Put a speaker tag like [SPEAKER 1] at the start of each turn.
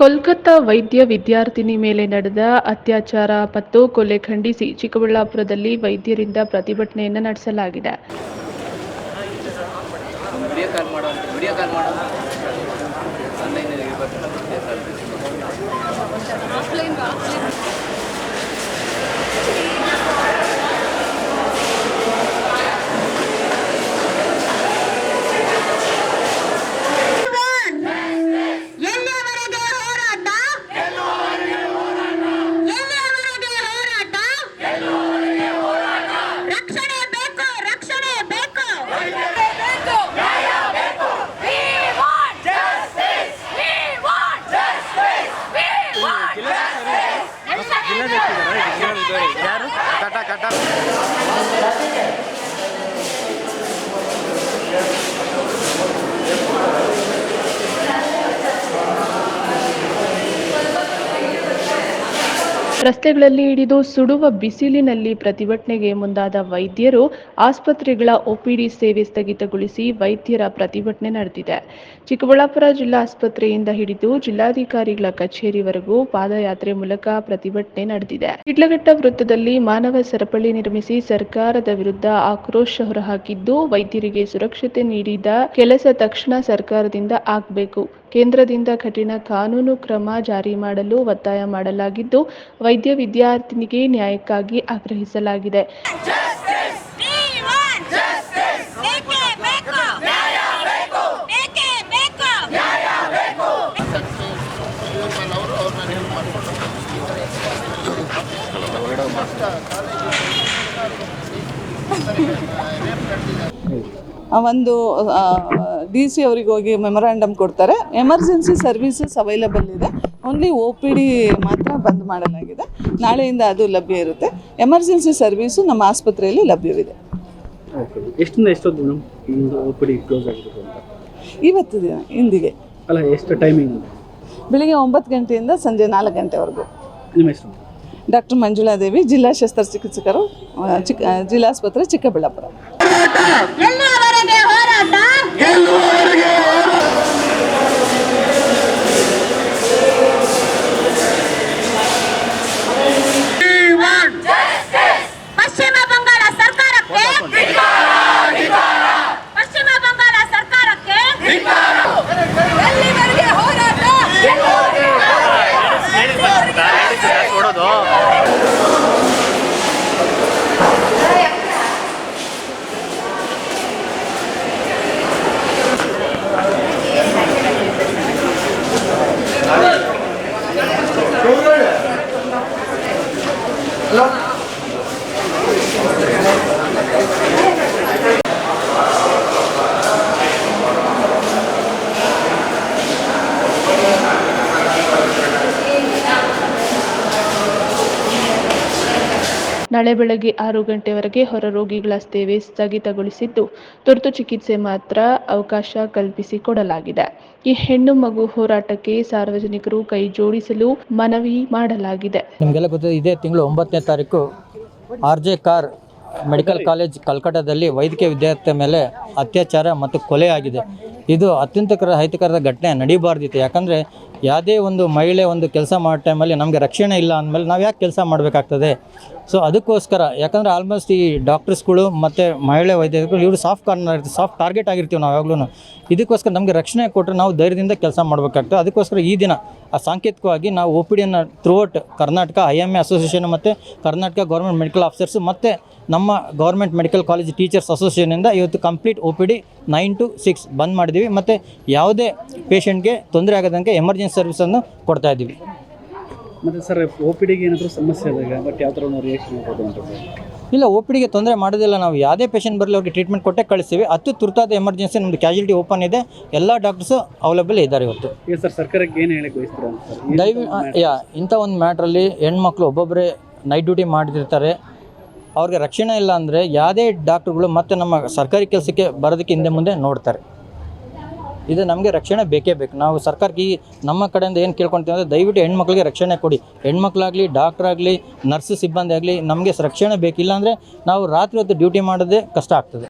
[SPEAKER 1] ಕೋಲ್ಕತ್ತಾ ವೈದ್ಯ ವಿದ್ಯಾರ್ಥಿನಿ ಮೇಲೆ ನಡೆದ ಅತ್ಯಾಚಾರ ಮತ್ತು ಕೊಲೆ ಖಂಡಿಸಿ ಚಿಕ್ಕಬಳ್ಳಾಪುರದಲ್ಲಿ ವೈದ್ಯರಿಂದ ಪ್ರತಿಭಟನೆಯನ್ನು ನಡೆಸಲಾಗಿದೆ.
[SPEAKER 2] ಯಾರು ಕಟ ಕಟ
[SPEAKER 1] ರಸ್ತೆಗಳಲ್ಲಿ ಹಿಡಿದು ಸುಡುವ ಬಿಸಿಲಿನಲ್ಲಿ ಪ್ರತಿಭಟನೆಗೆ ಮುಂದಾದ ವೈದ್ಯರು ಆಸ್ಪತ್ರೆಗಳ ಒಪಿಡಿ ಸೇವೆ ಸ್ಥಗಿತಗೊಳಿಸಿ ವೈದ್ಯರ ಪ್ರತಿಭಟನೆ ನಡೆದಿದೆ. ಚಿಕ್ಕಬಳ್ಳಾಪುರ ಜಿಲ್ಲಾ ಆಸ್ಪತ್ರೆಯಿಂದ ಹಿಡಿದು ಜಿಲ್ಲಾಧಿಕಾರಿಗಳ ಕಚೇರಿವರೆಗೂ ಪಾದಯಾತ್ರೆ ಮೂಲಕ ಪ್ರತಿಭಟನೆ ನಡೆದಿದೆ. ಇಡ್ಲಘಟ್ಟ ವೃತ್ತದಲ್ಲಿ ಮಾನವ ಸರಪಳಿ ನಿರ್ಮಿಸಿ ಸರ್ಕಾರದ ವಿರುದ್ಧ ಆಕ್ರೋಶ ಹೊರಹಾಕಿದ್ದು ವೈದ್ಯರಿಗೆ ಸುರಕ್ಷತೆ ನೀಡಿದ ಕೆಲಸ ತಕ್ಷಣ ಸರ್ಕಾರದಿಂದ ಆಗಬೇಕು. ಕೇಂದ್ರದಿಂದ ಕಠಿಣ ಕಾನೂನು ಕ್ರಮ ಜಾರಿ ಮಾಡಲು ಒತ್ತಾಯ ಮಾಡಲಾಗಿದ್ದು ವೈದ್ಯ ವಿದ್ಯಾರ್ಥಿನಿಗೆ ನ್ಯಾಯಕ್ಕಾಗಿ ಆಗ್ರಹಿಸಲಾಗಿದೆ.
[SPEAKER 3] ಬೇಕೇ ಬೇಕು? ಬೇಕೇ ಬೇಕು?
[SPEAKER 4] ಆ ಒಂದು ಡಿ ಸಿ ಅವರಿಗೆ ಹೋಗಿ ಮೆಮೊರಾಂಡಮ್ ಕೊಡ್ತಾರೆ. ಎಮರ್ಜೆನ್ಸಿ ಸರ್ವಿಸಸ್ ಅವೈಲಬಲ್ ಇದೆ. ಓನ್ಲಿ ಒ ಪಿ ಡಿ ಮಾತ್ರ ಬಂದ್ ಮಾಡಲಾಗಿದೆ. ನಾಳೆಯಿಂದ ಅದು ಲಭ್ಯ ಇರುತ್ತೆ. ಎಮರ್ಜೆನ್ಸಿ ಸರ್ವಿಸು ನಮ್ಮ ಆಸ್ಪತ್ರೆಯಲ್ಲಿ ಲಭ್ಯವಿದೆ.
[SPEAKER 5] ಓಕೆ ಎಷ್ಟಿಂದ ಎಷ್ಟೊತ್ತು ಮೇಡಮ್ ನಿಮ್ಮದು ಒ ಪಿ ಡಿ ಕ್ಲೋಸ್ ಆಗಿರೋದು ಅಂತ?
[SPEAKER 4] ಇವತ್ತು ದಿನ ಇಂದಿಗೆ.
[SPEAKER 5] ಅಲ್ಲ ಎಷ್ಟು ಟೈಮಿಂಗ್
[SPEAKER 4] ಬೆಳಿಗ್ಗೆ ಒಂಬತ್ತು ಗಂಟೆಯಿಂದ ಸಂಜೆ ನಾಲ್ಕು ಗಂಟೆವರೆಗೂ.
[SPEAKER 5] ನಿಮ್ಮ ಹೆಸರು?
[SPEAKER 4] ಡಾಕ್ಟರ್ ಮಂಜುಳಾದೇವಿ ಜಿಲ್ಲಾ ಶಸ್ತ್ರಚಿಕಿತ್ಸಕರು ಚಿಕಿತ್ಸಕರು ಚಿಕ್ಕ ಜಿಲ್ಲಾಸ್ಪತ್ರೆ ಚಿಕ್ಕಬಳ್ಳಾಪುರ.
[SPEAKER 3] ಹೋರಾಟ ಪಶ್ಚಿಮ ಸರ್ಕಾರಕ್ಕೆ ಪಶ್ಚಿಮ ಬಂಗಾಳ ಸರ್ಕಾರಕ್ಕೆ ಹೋರಾಟ?
[SPEAKER 1] ನಾಳೆ ಬೆಳಗ್ಗೆ ಆರು ಗಂಟೆವರೆಗೆ ಹೊರ ರೋಗಿಗಳ ಸೇವೆ ಸ್ಥಗಿತಗೊಳಿಸಿದ್ದು, ತುರ್ತು ಚಿಕಿತ್ಸೆ ಮಾತ್ರ ಅವಕಾಶ ಕಲ್ಪಿಸಿಕೊಡಲಾಗಿದೆ. ಈ ಹೆಣ್ಣು ಮಗು ಹೋರಾಟಕ್ಕೆ ಸಾರ್ವಜನಿಕರು ಕೈ ಜೋಡಿಸಲು ಮನವಿ ಮಾಡಲಾಗಿದೆ.
[SPEAKER 6] ನಿಮಗೆಲ್ಲ ಗೊತ್ತಿದೆ, ಇದೇ ತಿಂಗಳು ಒಂಬತ್ತನೇ ತಾರೀಕು R J Kar medical college ಕಲ್ಕಟ್ಟಾದಲ್ಲಿ ವೈದ್ಯಕೀಯ ವಿದ್ಯಾರ್ಥಿ ಮೇಲೆ ಅತ್ಯಾಚಾರ ಮತ್ತು ಕೊಲೆ ಆಗಿದೆ. ಇದು ಅತ್ಯಂತ ಅಹಿತಕರದ ಘಟನೆ, ನಡೀಬಾರ್ದಿತ್ತು. ಯಾಕಂದರೆ ಯಾವುದೇ ಒಂದು ಮಹಿಳೆ ಒಂದು ಕೆಲಸ ಮಾಡೋ ಟೈಮಲ್ಲಿ ನಮಗೆ ರಕ್ಷಣೆ ಇಲ್ಲ ಅಂದಮೇಲೆ ನಾವು ಯಾಕೆ ಕೆಲಸ ಮಾಡಬೇಕಾಗ್ತದೆ? ಸೊ ಅದಕ್ಕೋಸ್ಕರ, ಯಾಕಂದರೆ ಆಲ್ಮೋಸ್ಟ್ ಈ ಡಾಕ್ಟರ್ಸ್ಗಳು ಮತ್ತು ಮಹಿಳೆ ವೈದ್ಯರುಗಳು, ಇವರು ಸಾಫ್ಟ್ ಕಾರ್ನರ್ ಸಾಫ್ಟ್ ಟಾರ್ಗೆಟ್ ಆಗಿರ್ತೀವಿ ನಾವು ಯಾವಾಗಲೂ ಇದಕ್ಕೋಸ್ಕರ ನಮಗೆ ರಕ್ಷಣೆ ಕೊಟ್ಟರೆ ನಾವು ಧೈರ್ಯದಿಂದ ಕೆಲಸ ಮಾಡಬೇಕಾಗ್ತದೆ. ಅದಕ್ಕೋಸ್ಕರ ಈ ದಿನ, ಆ ಸಾಂಕೇತಿಕವಾಗಿ ನಾವು O P ಡಿಯನ್ನು throughout Karnataka I M A association ಮತ್ತು ಕರ್ನಾಟಕ ಗೌರ್ಮೆಂಟ್ ಮೆಡಿಕಲ್ ಆಫೀಸರ್ಸ್ ಮತ್ತು ನಮ್ಮ ಗೌರ್ಮೆಂಟ್ ಮೆಡಿಕಲ್ ಕಾಲೇಜ್ ಟೀಚರ್ಸ್ ಅಸೋಸಿಯೇಷನಿಂದ ಇವತ್ತು complete O P D nine to six bandh ಮಾಡಿದ್ದೀವಿ ಮತ್ತು ಯಾವುದೇ ಪೇಷಂಟ್ಗೆ ತೊಂದರೆ ಆಗದಂಗೆ ಎಮರ್ಜೆನ್ಸಿ ಸರ್ವಿಸನ್ನು ಕೊಡ್ತಾ ಇದ್ದೀವಿ.
[SPEAKER 5] ಮತ್ತು ಸರ್ ಒ ಪಿ ಡಿಗೆ ಏನಾದರೂ ಸಮಸ್ಯೆ ಆದಾಗ ಬಟ್ ಯಾವ ಥರ ನಾವು ರಿಯಾಕ್ಷನ್ ಮಾಡ್ಬೋದು ಅಂತ
[SPEAKER 6] ಇಲ್ಲ ಒ ಪಿ ಡಿಗೆ ತೊಂದರೆ ಮಾಡೋದಿಲ್ಲ ನಾವು. ಯಾವುದೇ ಪೇಷಂಟ್ ಬರಲಿ ಅವ್ರಿಗೆ ಟ್ರೀಟ್ಮೆಂಟ್ ಕೊಟ್ಟೆ ಕಳಿಸ್ತೀವಿ. ಅತಿ ತುರ್ತಾದ ಎಮರ್ಜೆನ್ಸಿ ನಮ್ಮದು ಕ್ಯಾಶುಲಿಟಿ ಓಪನ್ ಇದೆ. ಎಲ್ಲ ಡಾಕ್ಟರ್ಸು ಅವೈಲೇಬಲ್ ಇದ್ದಾರೆ ಇವತ್ತು.
[SPEAKER 5] ಈಗ ಸರ್ ಸರ್ಕಾರಕ್ಕೆ ಏನು ಹೇಳಕ್ಕೆ ಬಯಸ್ತೀರಾ
[SPEAKER 6] ದಯವಿ ಯಾ ಇಂಥ ಒಂದು ಮ್ಯಾಟ್ರಲ್ಲಿ ಹೆಣ್ಮಕ್ಳು ಒಬ್ಬೊಬ್ಬರೇ ನೈಟ್ ಡ್ಯೂಟಿ ಮಾಡ್ತಿರ್ತಾರೆ. ಅವ್ರಿಗೆ ರಕ್ಷಣೆ ಇಲ್ಲ ಅಂದರೆ ಯಾವುದೇ ಡಾಕ್ಟ್ರುಗಳು ಮತ್ತು ನಮ್ಮ ಸರ್ಕಾರಿ ಕೆಲಸಕ್ಕೆ ಬರೋದಕ್ಕೆ ಹಿಂದೆ ಮುಂದೆ ನೋಡ್ತಾರೆ. ಇದು ನಮಗೆ ರಕ್ಷಣೆ ಬೇಕೇ ಬೇಕು. ನಾವು ಸರ್ಕಾರಕ್ಕೆ ಈ ನಮ್ಮ ಕಡೆಯಿಂದ ಏನು ಕೇಳ್ಕೊಳ್ತೀವಿ ಅಂದರೆ ದಯವಿಟ್ಟು ಹೆಣ್ಮಕ್ಳಿಗೆ ರಕ್ಷಣೆ ಕೊಡಿ. ಹೆಣ್ಮಕ್ಳಾಗಲಿ ಡಾಕ್ಟ್ರ್ ಆಗಲಿ ನರ್ಸ್ ಸಿಬ್ಬಂದಿ ಆಗಲಿ ನಮಗೆ ರಕ್ಷಣೆ ಬೇಕಿಲ್ಲ ಅಂದರೆ ನಾವು ರಾತ್ರಿ ಹೊತ್ತು ಡ್ಯೂಟಿ ಮಾಡೋದೇ ಕಷ್ಟ ಆಗ್ತದೆ.